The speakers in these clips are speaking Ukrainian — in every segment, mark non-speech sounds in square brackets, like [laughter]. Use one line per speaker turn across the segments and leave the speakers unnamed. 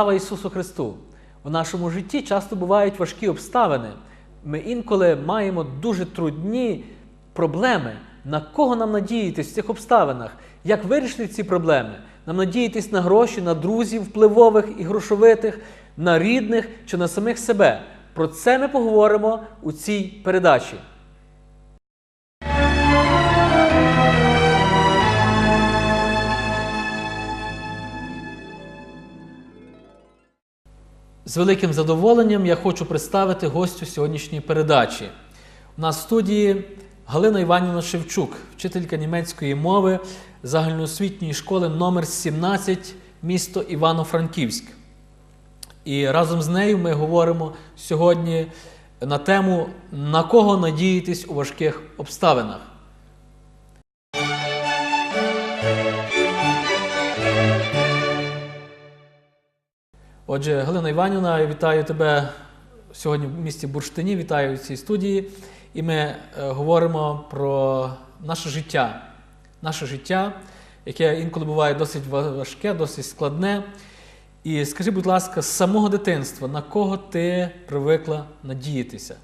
Слава Ісусу Христу! У нашому житті часто бувають важкі обставини. Ми інколи маємо дуже трудні проблеми. На кого нам надіятись в цих обставинах? Як вирішити ці проблеми? Нам надіятись на гроші, на друзів впливових і грошовитих, на рідних чи на самих себе. Про це ми поговоримо у цій передачі. З великим задоволенням я хочу представити гостю сьогоднішньої передачі. У нас в студії Галина Іванівна Шевчук, вчителька німецької мови загальноосвітньої школи номер 17 місто Івано-Франківськ. І разом з нею ми говоримо сьогодні на тему на кого надіятись у важких обставинах. Отже, Галина Іванівна, я вітаю тебе сьогодні в місті Бурштині, вітаю в цій студії. І ми е, говоримо про наше життя. Наше життя, яке інколи буває досить важке, досить складне. І скажи, будь ласка, з самого дитинства, на кого ти привикла надіятися?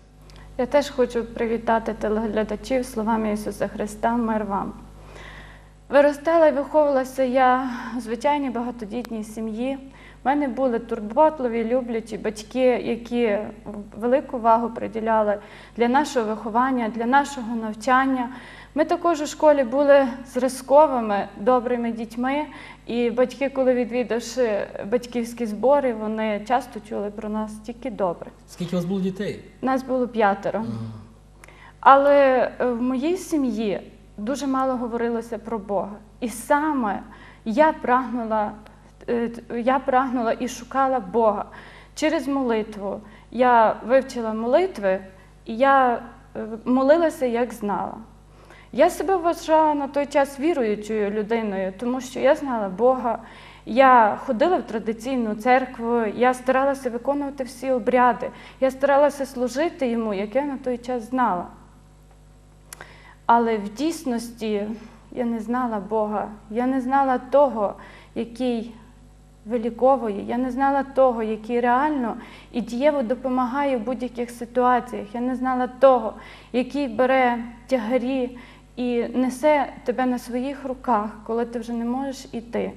Я теж хочу привітати телеглядачів словами Ісуса Христа, мир вам. Виростала і виховувалася я в звичайній багатодітній сім'ї. У мене були турботливі, люблячі батьки, які велику увагу приділяли для нашого виховання, для нашого навчання. Ми також у школі були зразковими, добрими дітьми, і батьки, коли відвідавши батьківські збори, вони часто чули про нас тільки добре.
Скільки у вас було дітей?
Нас було п'ятеро. Але е, в моїй сім'ї дуже мало говорилося про Бога. І саме я прагнула, я прагнула і шукала Бога через молитву. Я вивчила молитви, і я е, молилася, як знала. Я себе вважала на той час віруючою людиною, тому що я знала Бога. Я ходила в традиційну церкву, я старалася виконувати всі обряди, я старалася служити йому, як я на той час знала. Але в дійсності я не знала Бога, я не знала того, який виліковує, я не знала того, який реально і дієво допомагає в будь-яких ситуаціях. Я не знала того, який бере тягарі і несе тебе на своїх руках, коли ти вже не можеш іти.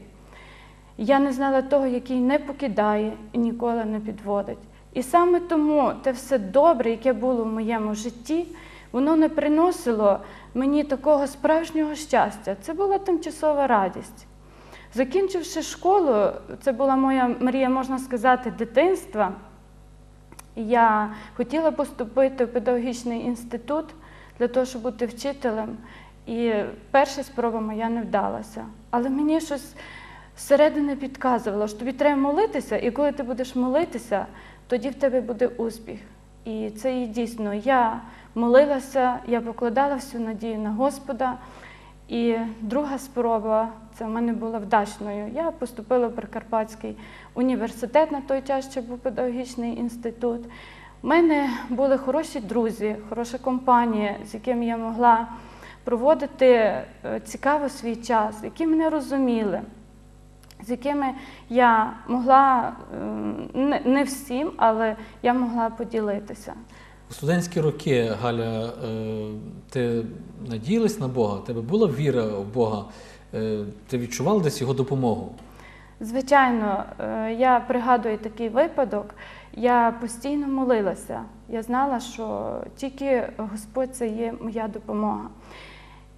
Я не знала того, який не покидає і ніколи не підводить. І саме тому те все добре, яке було в моєму житті, воно не приносило мені такого справжнього щастя. Це була тимчасова радість. Закінчивши школу, це була моя мрія, можна сказати, дитинства. Я хотіла поступити в педагогічний інститут для того, щоб бути вчителем. І перша спроба моя не вдалася. Але мені щось зсередини підказувало, що тобі треба молитися, і коли ти будеш молитися, тоді в тебе буде успіх. І це і дійсно. Я молилася, я покладала всю надію на Господа. І друга спроба це в мене була вдачною. Я поступила в Прикарпатський університет на той час, ще був педагогічний інститут. У мене були хороші друзі, хороша компанія, з якими я могла проводити е, цікаво свій час, які мене розуміли, з якими я могла ем, не всім, але я могла поділитися.
У студентські роки, Галя, е, ти надіялась на Бога? У тебе була віра в Бога? Е, Ти відчувала десь його допомогу?
Звичайно, е, я пригадую такий випадок. Я постійно молилася. Я знала, що тільки Господь це є моя допомога.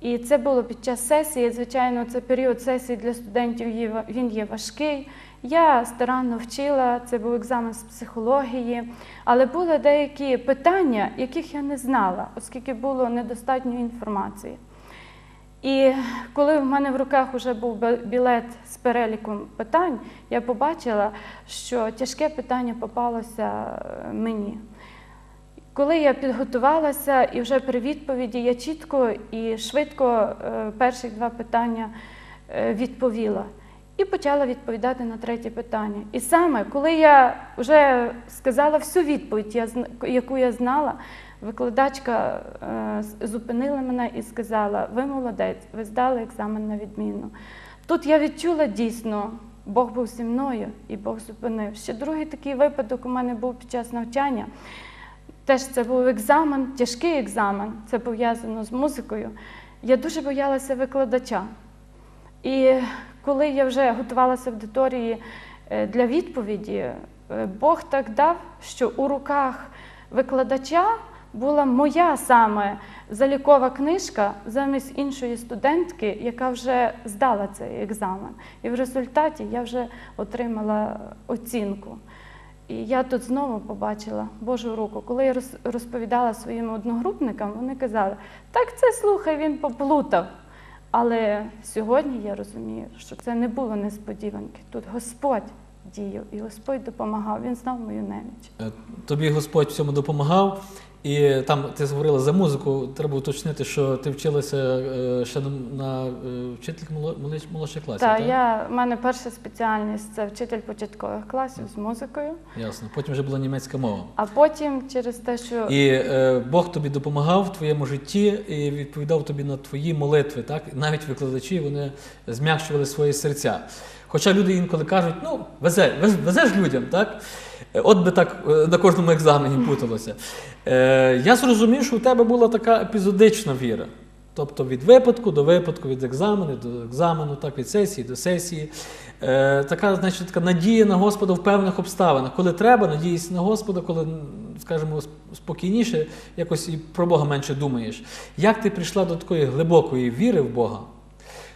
І це було під час сесії. Звичайно, це період сесії для студентів він є важкий. Я старанно вчила, це був екзамен з психології, але були деякі питання, яких я не знала, оскільки було недостатньо інформації. І коли в мене в руках вже був білет з переліком питань, я побачила, що тяжке питання попалося е, мені. Коли я підготувалася і вже при відповіді я чітко і швидко е, перші два питання е, відповіла. І почала відповідати на третє питання. І саме коли я вже сказала всю відповідь, яку я знала, викладачка е, зупинила мене і сказала: Ви молодець, ви здали екзамен на відмінно. Тут я відчула дійсно Бог був зі мною і Бог зупинив. Ще другий такий випадок у мене був під час навчання. Теж це був екзамен, тяжкий екзамен, це пов'язано з музикою. Я дуже боялася викладача. І коли я вже готувалася аудиторії е, для відповіді, е, Бог так дав, що у руках викладача була моя саме залікова книжка замість іншої студентки, яка вже здала цей екзамен. І в результаті я вже отримала оцінку. І я тут знову побачила Божу руку. Коли я розповідала своїм одногрупникам, вони казали, так це слухай, він поплутав. Але сьогодні я розумію, що це не було несподіванки. Тут Господь діяв і Господь допомагав. Він знав мою неміч.
Е, Тобі Господь в цьому допомагав. І там ти говорила за музику. Треба уточнити, що ти вчилася е, ще на, на е, вчителька молодш- молодших класів.
Та
так?
я в мене перша спеціальність це вчитель початкових класів з музикою.
Ясно. Потім вже була німецька мова.
А потім через те, що
І е, Бог тобі допомагав в твоєму житті і відповідав тобі на твої молитви. Так? Навіть викладачі вони зм'якшували свої серця. Хоча люди інколи кажуть, ну, везе, вез- везеш людям, так? Е, От би так е, на кожному екзамені [laughs] путалося. Е, я зрозумів, що у тебе була така епізодична віра. Тобто від випадку до випадку, від екзамену до екзамену, так, від сесії до сесії. Е, така, значить, така надія на Господа в певних обставинах. Коли треба, надієшся на Господа, коли, скажімо, спокійніше, якось і про Бога менше думаєш. Як ти прийшла до такої глибокої віри в Бога,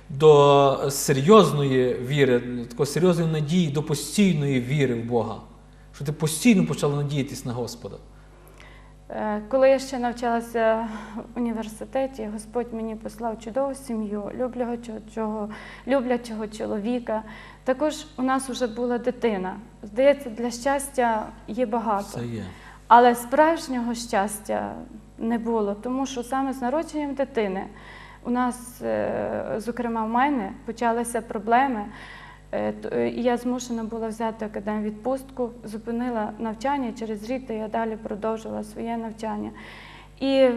до серйозної віри, такої серйозної надії, до постійної віри в Бога? Що ти постійно почала надіятись на Господа?
Е, Коли я ще навчалася в університеті, Господь мені послав чудову сім'ю, люблячого, люблячого чоловіка. Також у нас вже була дитина. Здається, для щастя є багато.
Є.
Але справжнього щастя не було, тому що саме з народженням дитини у нас, е, зокрема в мене, почалися проблеми. Е, е, я змушена була взяти академвідпустку, зупинила навчання через рік, я далі продовжувала своє навчання. І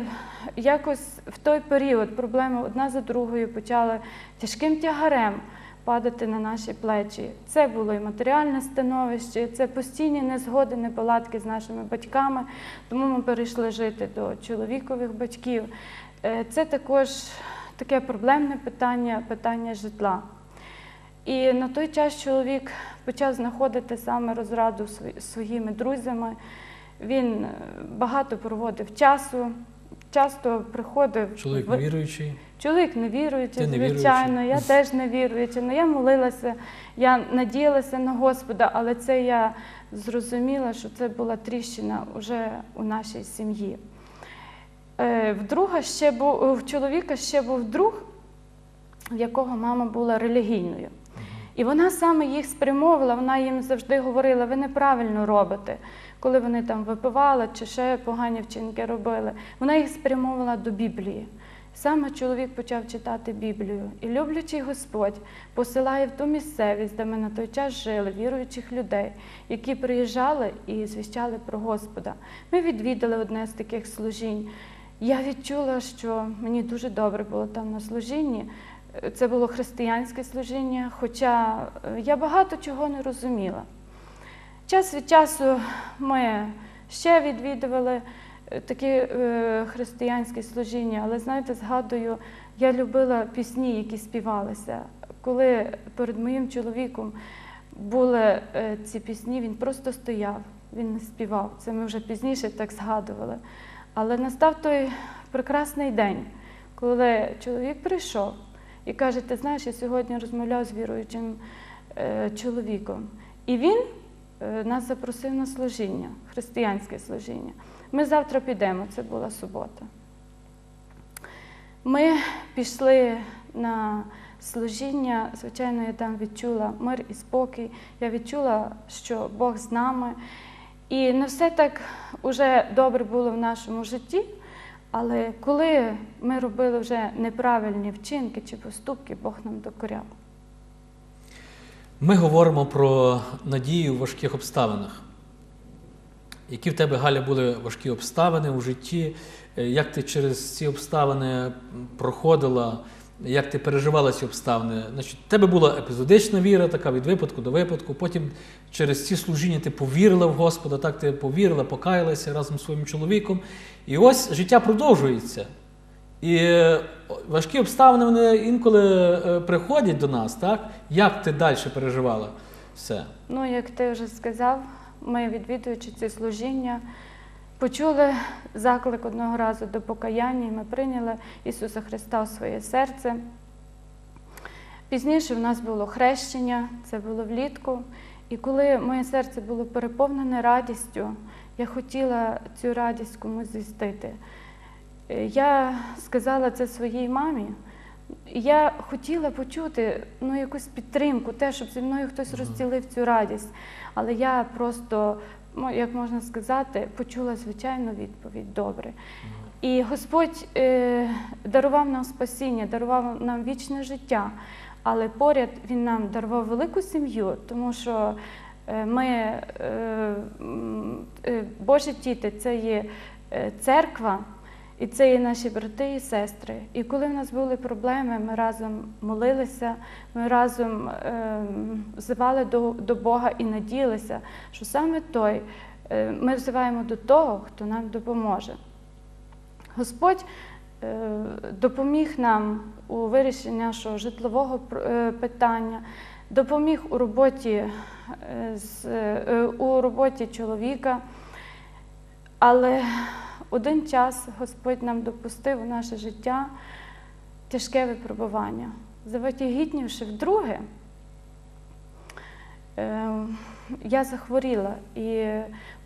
якось в той період проблеми одна за другою почали тяжким тягарем падати на наші плечі. Це було і матеріальне становище, це постійні незгоди, неполадки з нашими батьками. Тому ми перейшли жити до чоловікових батьків. Е, Це також таке проблемне питання, питання житла. І на той час чоловік почав знаходити саме розраду своїми друзями. Він е, багато проводив часу, часто приходив.
Чоловік невіруючий.
Чоловік невіруючий, звичайно, я теж невіруюча. Ну, я молилася, я надіялася на Господа, але це я зрозуміла, що це була тріщина вже у нашій сім'ї. Е, В друга ще був, в чоловіка ще був друг, в якого мама була релігійною. І вона саме їх спрямовувала, вона їм завжди говорила, ви неправильно робите, коли вони там випивали чи ще погані вчинки робили. Вона їх спрямовувала до Біблії. Саме чоловік почав читати Біблію. І люблячий Господь посилає в ту місцевість, де ми на той час жили, віруючих людей, які приїжджали і звіщали про Господа. Ми відвідали одне з таких служінь. Я відчула, що мені дуже добре було там на служінні. Це було християнське служіння, хоча е, я багато чого не розуміла. Час від часу ми ще відвідували е, такі е, християнські служіння, але знаєте, згадую, я любила пісні, які співалися. Коли перед моїм чоловіком були ці пісні, він просто стояв, він не співав. Це ми вже пізніше так згадували. Але настав той прекрасний день, коли чоловік прийшов і каже: Ти знаєш, я сьогодні розмовляв з віруючим е, чоловіком. І він е, нас запросив на служіння, християнське служіння. Ми завтра підемо, це була субота. Ми пішли на служіння. Звичайно, я там відчула мир і спокій. Я відчула, що Бог з нами. І не все так уже добре було в нашому житті. Але коли ми робили вже неправильні вчинки чи поступки, Бог нам докоряв.
Ми говоримо про надію в важких обставинах. Які в тебе, Галя, були важкі обставини у житті? Як ти через ці обставини проходила? Як ти переживала ці обставини. Значить, в тебе була епізодична віра, така від випадку до випадку. Потім через ці служіння ти повірила в Господа, так ти повірила, покаялася разом з своїм чоловіком. І ось життя продовжується. І е, важкі обставини вони інколи е, приходять до нас, так? Як ти далі переживала все?
Ну, як ти вже сказав, ми, відвідуючи ці служіння, почули заклик одного разу до покаяння, і ми прийняли Ісуса Христа в своє серце. Пізніше в нас було хрещення, це було влітку. І коли моє серце було переповнене радістю, я хотіла цю радість комусь звістити. Я сказала це своїй мамі. Я хотіла почути ну, якусь підтримку, те, щоб зі мною хтось розділив цю радість. Але я просто, як можна сказати, почула звичайну відповідь добре. І Господь е, дарував нам спасіння, дарував нам вічне життя, але поряд Він нам дарував велику сім'ю, тому що е, ми, е, е, Боже діти, це є е, церква, і це є наші брати і сестри. І коли в нас були проблеми, ми разом молилися, ми разом е, взивали до, до Бога і надіялися, що саме той е, ми взиваємо до того, хто нам допоможе. Господь е, допоміг нам у вирішенні нашого житлового е, питання, допоміг у роботі, е, з, е, у роботі чоловіка. Але один час Господь нам допустив у наше життя тяжке випробування. Заватягітнівши вдруге, е, я захворіла і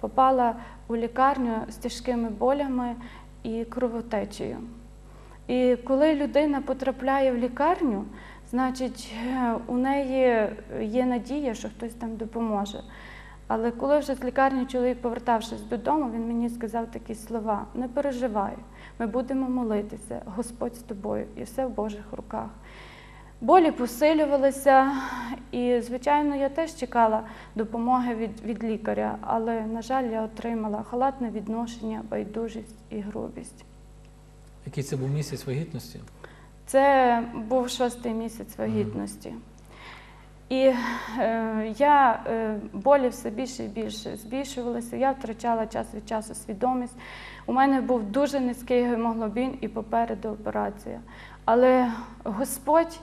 попала у лікарню з тяжкими болями і кровотечею. І коли людина потрапляє в лікарню, значить е, у неї є надія, що хтось там допоможе. Але коли вже з лікарні чоловік, повертавшись додому, він мені сказав такі слова: не переживай, ми будемо молитися, Господь з тобою, і все в Божих руках. Болі посилювалися, і, звичайно, я теж чекала допомоги від, від лікаря, але, на жаль, я отримала халатне відношення, байдужість і грубість.
Який це був місяць вагітності?
Це був шостий місяць вагітності. І е, я е, болі все більше і більше збільшувалися. Я втрачала час від часу свідомість. У мене був дуже низький гемоглобін і попереду операція. Але Господь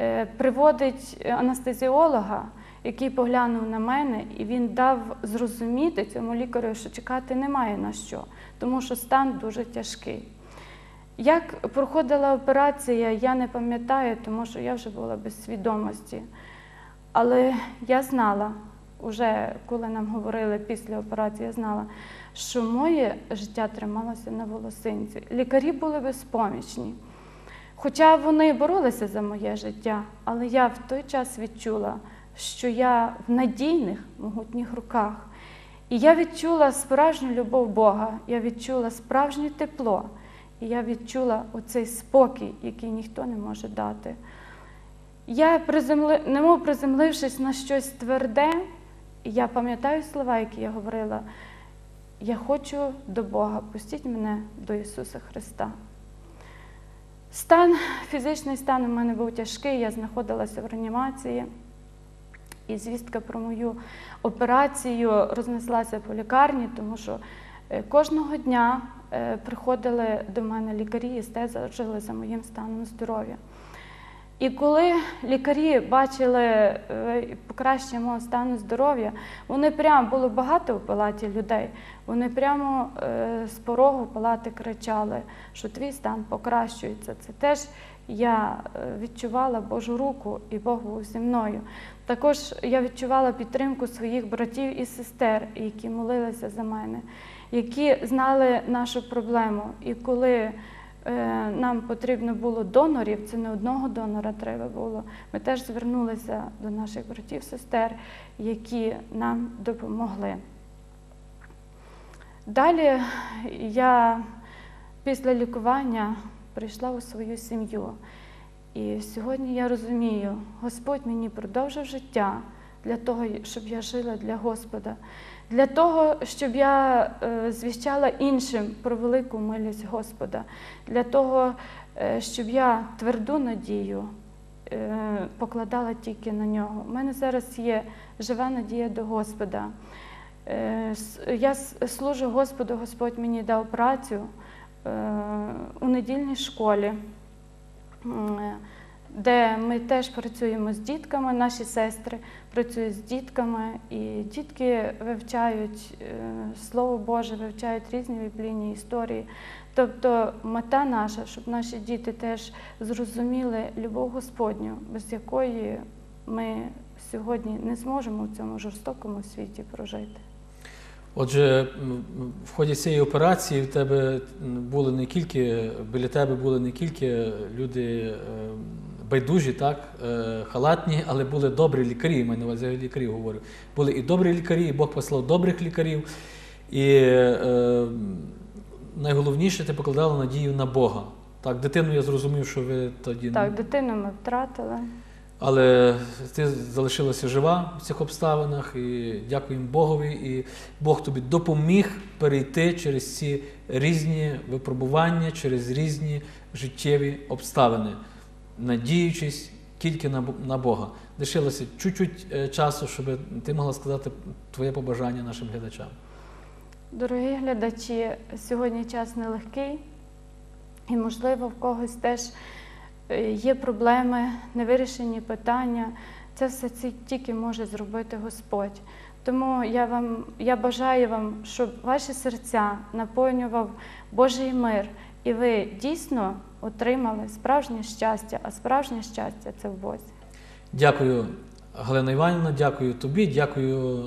е, приводить анестезіолога, який поглянув на мене, і він дав зрозуміти цьому лікарю, що чекати немає на що, тому що стан дуже тяжкий. Як проходила операція, я не пам'ятаю, тому що я вже була без свідомості. Але я знала, уже коли нам говорили після операції, я знала, що моє життя трималося на волосинці. Лікарі були безпомічні. Хоча вони боролися за моє життя, але я в той час відчула, що я в надійних, могутніх руках. І я відчула справжню любов Бога, я відчула справжнє тепло, і я відчула оцей спокій, який ніхто не може дати. Я приземли... немов приземлившись на щось тверде, я пам'ятаю слова, які я говорила. Я хочу до Бога, пустіть мене до Ісуса Христа. Стан, фізичний стан у мене був тяжкий, я знаходилася в реанімації, і звістка про мою операцію рознеслася по лікарні, тому що е, кожного дня е, приходили до мене лікарі і стежили за моїм станом здоров'я. І коли лікарі бачили е, покращення мого стану здоров'я, вони прямо було багато в палаті людей. Вони прямо е, з порогу палати кричали, що твій стан покращується. Це теж я е, відчувала Божу руку, і Бог був зі мною. Також я відчувала підтримку своїх братів і сестер, які молилися за мене, які знали нашу проблему. І коли нам потрібно було донорів, це не одного донора треба було. Ми теж звернулися до наших братів, сестер, які нам допомогли. Далі я після лікування прийшла у свою сім'ю. І сьогодні я розумію, Господь мені продовжив життя для того, щоб я жила для Господа, для того, щоб я е, звіщала іншим про велику милість Господа, для того, е, щоб я тверду надію е, покладала тільки на нього. У мене зараз є жива надія до Господа. Я служу Господу, Господь мені дав працю у недільній школі, де ми теж працюємо з дітками, наші сестри працюють з дітками, і дітки вивчають е, Слово Боже, вивчають різні біблійні історії. Тобто мета наша, щоб наші діти теж зрозуміли любов Господню, без якої ми сьогодні не зможемо в цьому жорстокому світі прожити.
Отже, в ході цієї операції в тебе були не тільки біля тебе були не тільки люди е, байдужі, так, е, халатні, але були добрі лікарі. Мене увазі я лікарів говорю. Були і добрі лікарі, і Бог послав добрих лікарів. І е, найголовніше, ти покладала надію на Бога. Так, дитину я зрозумів, що ви тоді
Так, дитину ми втратили.
але ти залишилася жива в цих обставинах, і дякуємо Богові. І Бог тобі допоміг перейти через ці різні випробування, через різні життєві обставини, надіючись тільки на, Бога. Лишилося чуть-чуть е, часу, щоб ти могла сказати твоє побажання нашим глядачам.
Дорогі глядачі, сьогодні час нелегкий, і, можливо, в когось теж е, є проблеми, невирішені питання. Це все тільки може зробити Господь. Тому я вам я бажаю вам, щоб ваші серця наповнював Божий мир, і ви дійсно отримали справжнє щастя, а справжнє щастя це в Бозі.
Дякую, Галина Іванівна, дякую тобі, дякую,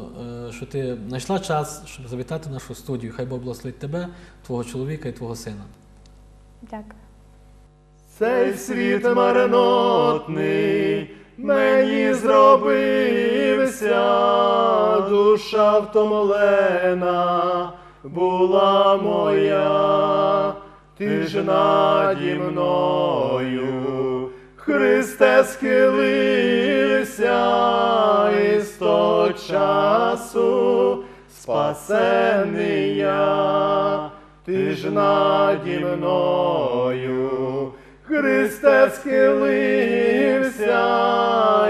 е, що ти знайшла час, щоб завітати в нашу студію. Хай Бог благословить тебе, твого чоловіка і твого сина.
Дякую.
Цей світ марнотний мені зробився, душа втомлена була моя, ти ж наді мною, Христе, схилився із того часу, спасений я, ти ж наді мною. Христе схилився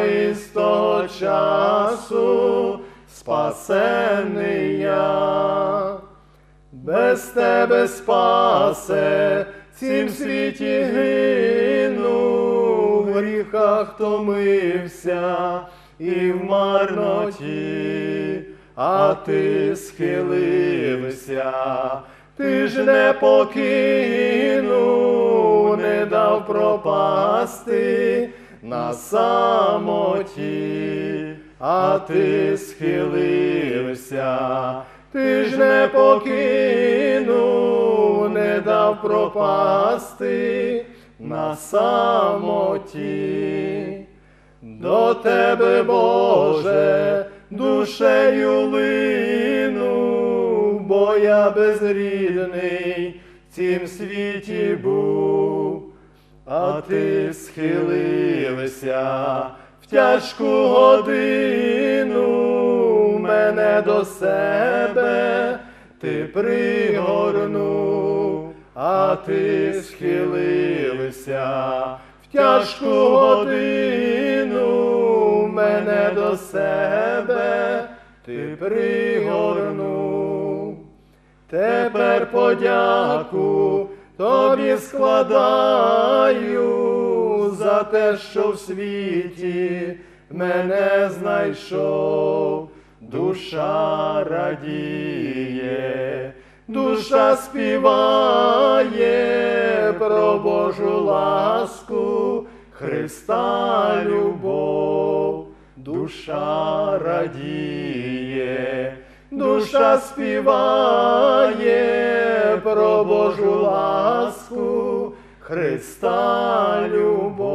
із того часу, спасений я, без тебе спасе, цім світі гину, в гріхах томився і в марноті, а ти схилився, ти ж не покинув, не дав пропасти на самоті, а ти схилився, ти ж не покинув, не дав пропасти на самоті. До тебе, Боже, душею лину, бо я безрідний в цім світі був, а ти схилився в тяжку годину, мене до себе ти пригорнув, а ти схилився в тяжку годину, мене до себе ти пригорнув. Тепер подяку тобі складаю за те, що в світі мене знайшов, душа радіє, душа співає про Божу ласку, Христа любов, душа радіє. Душа співає про Божу ласку, Христа любов.